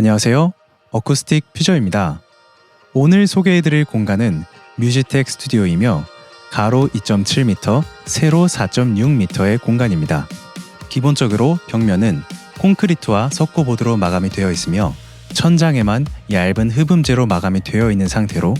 안녕하세요. 어쿠스틱 퓨저입니다. 오늘 소개해드릴 공간은 뮤지텍 스튜디오이며 가로 2.7m, 세로 4.6m의 공간입니다. 기본적으로 벽면은 콘크리트와 석고보드로 마감이 되어 있으며 천장에만 얇은 흡음재로 마감이 되어 있는 상태로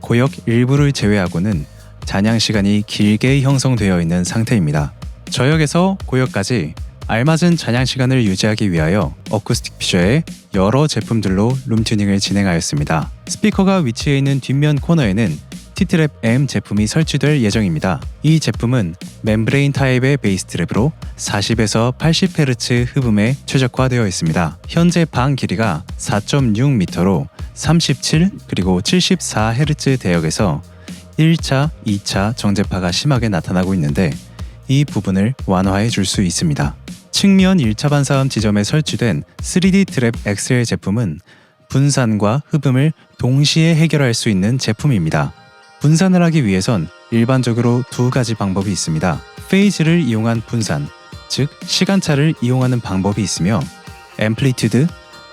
고역 일부를 제외하고는 잔향 시간이 길게 형성되어 있는 상태입니다. 저역에서 고역까지 알맞은 잔향 시간을 유지하기 위하여 어쿠스틱 피셔의 여러 제품들로 룸튜닝을 진행하였습니다. 스피커가 위치해 있는 뒷면 코너에는 T트랩 M 제품이 설치될 예정입니다. 이 제품은 멤브레인 타입의 베이스 트랩으로 40에서 80Hz 흡음에 최적화되어 있습니다. 현재 방 길이가 4.6m로 37 그리고 74Hz 대역에서 1차, 2차 정제파가 심하게 나타나고 있는데 이 부분을 완화해 줄 수 있습니다. 측면 1차 반사음 지점에 설치된 3D 트랩 XL 제품은 분산과 흡음을 동시에 해결할 수 있는 제품입니다. 분산을 하기 위해선 일반적으로 두 가지 방법이 있습니다. 페이즈를 이용한 분산, 즉 시간차를 이용하는 방법이 있으며 앰플리튜드,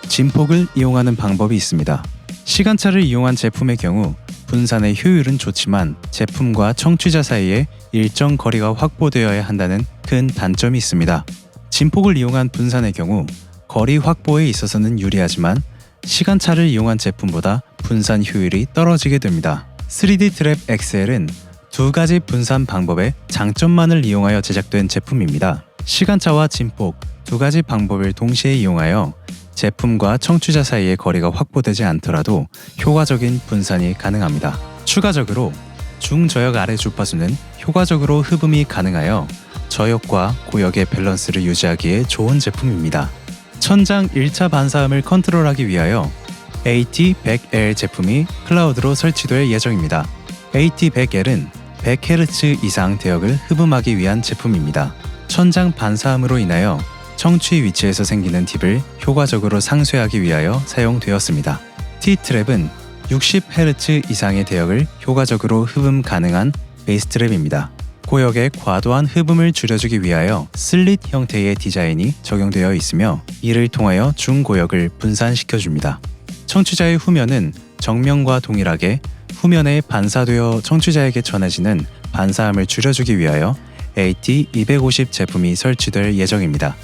진폭을 이용하는 방법이 있습니다. 시간차를 이용한 제품의 경우 분산의 효율은 좋지만 제품과 청취자 사이에 일정 거리가 확보되어야 한다는 큰 단점이 있습니다. 진폭을 이용한 분산의 경우 거리 확보에 있어서는 유리하지만 시간차를 이용한 제품보다 분산 효율이 떨어지게 됩니다. 3D 트랩 XL은 두 가지 분산 방법의 장점만을 이용하여 제작된 제품입니다. 시간차와 진폭 두 가지 방법을 동시에 이용하여 제품과 청취자 사이의 거리가 확보되지 않더라도 효과적인 분산이 가능합니다. 추가적으로 중저역 아래 주파수는 효과적으로 흡음이 가능하여 저역과 고역의 밸런스를 유지하기에 좋은 제품입니다. 천장 1차 반사음을 컨트롤하기 위하여 AT100L 제품이 클라우드로 설치될 예정입니다. AT100L은 100Hz 이상 대역을 흡음하기 위한 제품입니다. 천장 반사음으로 인하여 청취 위치에서 생기는 딥을 효과적으로 상쇄하기 위하여 사용되었습니다. T트랩은 60Hz 이상의 대역을 효과적으로 흡음 가능한 베이스 트랩입니다. 고역의 과도한 흡음을 줄여주기 위하여 슬릿 형태의 디자인이 적용되어 있으며 이를 통하여 중고역을 분산시켜줍니다. 청취자의 후면은 정면과 동일하게 후면에 반사되어 청취자에게 전해지는 반사음을 줄여주기 위하여 AT250 제품이 설치될 예정입니다.